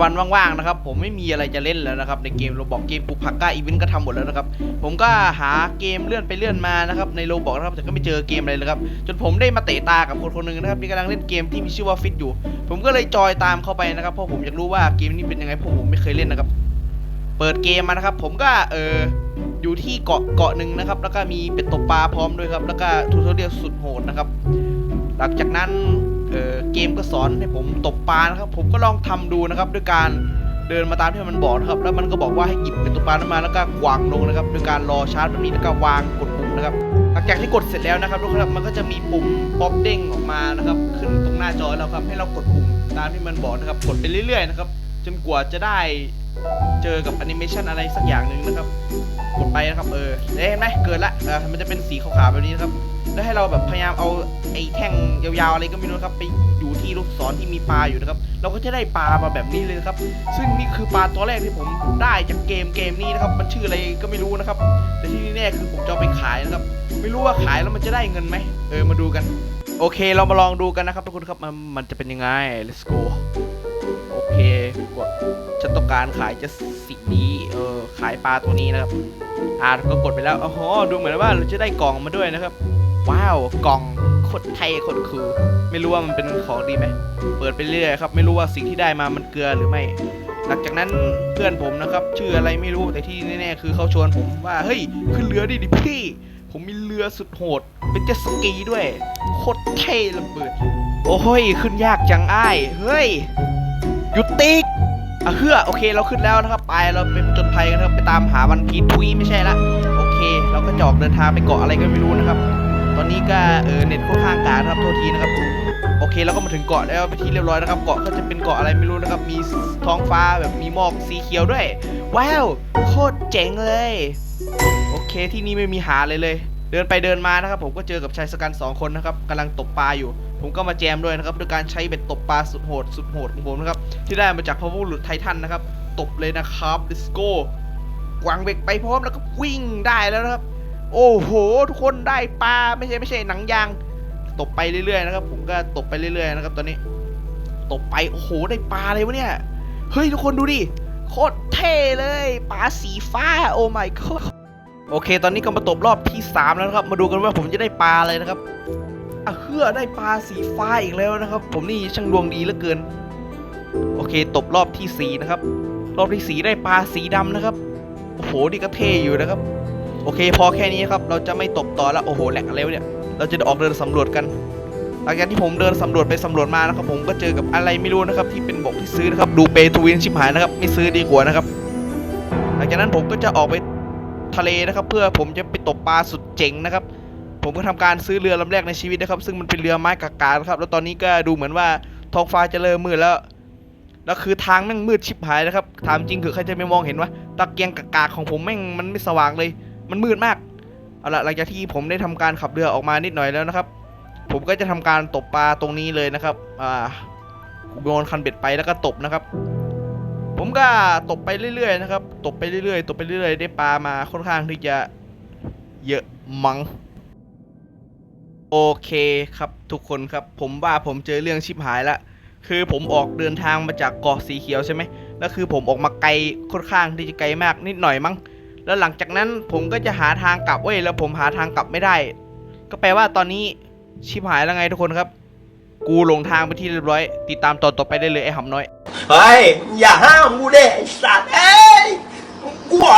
วันว่างๆนะครับ ผมไม่มีอะไรจะเล่นแล้วนะครับ ในเกมโรบอกเกมปลูกผักกล้าอีเวนต์ก็ทำหมดแล้วนะครับ ผมก็หาเกมเลื่อนไปเลื่อนมานะครับในโรบอกนะครับแต่ก็ไม่เจอเกมอะไรเลยครับจนผมได้มาเตะตากับคนคนหนึ่งนะครับที่กำลังเล่นเกมที่มีชื่อว่าฟิตอยู่ ผมก็เลยจอยตามเข้าไปนะครับเพราะผมอยากรู้ว่าเกมนี้เป็นยังไงเพราะผมไม่เคยเล่นนะครับ เปิดเกมมานะครับ ผมก็เอออยู่ที่เกาะเกาะหนึ่งนะครับ แล้วก็มีเป็ดตกปลาพร้อมด้วยครับ แล้วก็ทูตเรียลสุดโหดนะครับ หลังจากนั้น เออเกมก็สอนให้ผมตกปลานะครับ ผมก็ลองทำดูนะครับ ด้วยการเดินมาตามที่มันบอกนะครับ แล้วมันก็บอกว่าให้หยิบเป็ดตกปลานั้นมาแล้วก็วางลงนะครับโดยการรอชาร์จแบบนี้แล้วก็วางกดปุ่มนะครับ หลังจากที่กดเสร็จแล้วนะครับทุกคนครับมันก็จะมีปุ่มป๊อปเด้งออกมานะครับ ขึ้นตรงหน้าจอแล้วครับ ให้เรากดปุ่มตามที่มันบอกนะครับ กดไปเรื่อยๆนะครับ จนกว่าจะได้เจอกับแอนิเมชันอะไรสักอย่างหนึ่งนะครับ กดไปนะครับ เออเห็นไหมเกิดละเออมันจะเป็นสีขาวๆแบบนี้นะครับ แล้วให้เราแบบพยายามเอาไอ้แท่งยาวๆอะไรก็ไม่รู้นะครับ ไปอยู่ที่ลูกศรที่มีปลาอยู่นะครับ เราก็จะได้ปลามาแบบนี้เลยนะครับ ซึ่งนี่คือปลาตัวแรกที่ผมได้จากเกมเกมนี้นะครับ มันชื่ออะไรก็ไม่รู้นะครับ แต่ที่แน่คือผมจะไปขายนะครับ ไม่รู้ว่าขายแล้วมันจะได้เงินไหมเออมาดูกัน โอเค เรามาลองดูกันนะครับทุกคนครับมันมันจะเป็นยังไง let's go โอเคกดฉันต้องการขายจะสิ่งนี้เออขายปลาตัวนี้นะครับอ่าก็กดไปแล้วอ๋อดูเหมือนว่าเราจะได้กล่องมาด้วยนะครับ ว้าวกล่องโคตรไทยโคตรคูลไม่รู้ว่ามันเป็นของดีไหมเปิดไปเรื่อยครับ ไม่รู้ว่าสิ่งที่ได้มามันเกลือหรือไม่ หลังจากนั้นเพื่อนผมนะครับ ชื่ออะไรไม่รู้แต่ที่แน่ๆคือเขาชวนผมว่าเฮ้ยขึ้นเรือดิดิพี่ ผมมีเรือสุดโหด เป็นเจ็ตสกีด้วยโคตรเท่ระเบิด โอ้ยขึ้นยากจังอ้ายเฮ้ยหยุดติ๊กอะเฮือโอเคเราขึ้นแล้วนะครับไปเราไปจญภัยกันะครับไปตามหาวันพีทวีไม่ใช่ละโอเค เราก็จออกเดินทางไปเกาะอะไรก็ไม่รู้นะครับ ตอนนี้ก็เออเน็ตค่อนข้างกากนะครับโทษทีนะครับ โอเคเราก็มาถึงเกาะแล้วไปที่เรียบร้อยนะครับ เกาะก็จะเป็นเกาะอะไรไม่รู้นะครับ มีท้องฟ้าแบบมีหมอกสีเขียวด้วย ว้าว โคตรเจ๋งเลย โอเคที่นี่ไม่มีหาเลยเลย เดินไปเดินมานะครับ ผมก็เจอกับชายสกันสองคนนะครับกำลังตกปลาอยู่ ผมก็มาแจมด้วยนะครับด้วยการใช้เบ็ดตกปลาสุดโหดสุดโหดของผมนะครับที่ได้มาจากพระบุรุษไททันนะครับ ตบเลยนะครับดิสโก้วางเบ็ดไปพร้อมแล้วก็วิ่งได้แล้วนะครับ โอ้โห ทุกคนได้ปลาไม่ใช่ไม่ใช่หนังยาง ตบไปเรื่อยๆนะครับ ผมก็ตบไปเรื่อยๆนะครับตอนนี้ ตบไปโอ้โหได้ปลาเลยวะเนี่ย เฮ้ยทุกคนดูดิโคตรเท่เลยปลาสีฟ้าโอ้ my god โอเค ตอนนี้ก็มาตบรอบที่ 3 แล้วนะครับ มาดูกันว่าผมจะได้ปลาอะไรนะครับอะเฮือได้ปลาสีฟ้าอีกแล้วนะครับ ผมนี่ช่างดวงดีเหลือเกิน โอเค ตบรอบทีสี่4 นะครับ รอบที่สีได้ปลาสีดำนะครับ โอ้โหนี่ก็เท่อยู่นะครับ โอเคพอแค่นี้ครับ เราจะไม่ตบต่อแล้ว โอ้โหแหลกอะไรวเนี่ย เราจะออกเดินสำรวจกัน หลังจากที่ผมเดินสำรวจไปสำรวจมานะครับ ผมก็เจอกับอะไรไม่รู้นะครับ ที่เป็นบอกที่ซื้อนะครับ ดูเปทูวินชิบหายนะครับ ไม่ซื้อดีกว่านะครับ หลังจากนั้นผมก็จะออกไปทะเลนะครับ เพื่อผมจะไปตกปลาสุดเจ๋งนะครับ ผมก็ทำการซื้อเรือลำแรกในชีวิตนะครับ ซึ่งมันเป็นเรือไม้กากาครับ แล้วตอนนี้ก็ดูเหมือนว่าท้องฟ้าจะเริ่มมืดแล้วแล้วคือทางแม่งมืดชิบหายนะครับ ถามจริงคือใครจะไม่มองเห็นวะตะเกียงกากาของผมแม่งมันไม่สว่างเลย มันมืดมาก เอาละหลังจากที่ผมได้ทำการขับเรือออกมานิดหน่อยแล้วนะครับ ผมก็จะทำการตบปลาตรงนี้เลยนะครับ อ่าโยนคันเบ็ดไปแล้วก็ตบนะครับ ผมก็ตบไปเรื่อยๆนะครับ ตบไปเรื่อยๆ ตบไปเรื่อยๆ ได้ปลามาค่อนข้างที่จะเยอะมังโอเคครับทุกคนครับผมว่าผมเจอเรื่องชิบหายละคือผมออกเดินทางมาจากเกาะสีเขียวใช่ไหมแล้วคือผมออกมาไกลค่อนข้างที่จะไกลมากนิดหน่อยมั้ง แล้วหลังจากนั้นผมก็จะหาทางกลับเว้ยแล้วผมหาทางกลับไม่ได้ ก็แปลว่าตอนนี้ชิบหายแล้วไงทุกคนครับ กูหลงทางไปที่เรียบร้อย ติดตามตอนต่อไปได้เลยไอ้หำน้อย เฮ้ย อย่าห้ามกูเด้ไสัตว์เอ้ยกูอ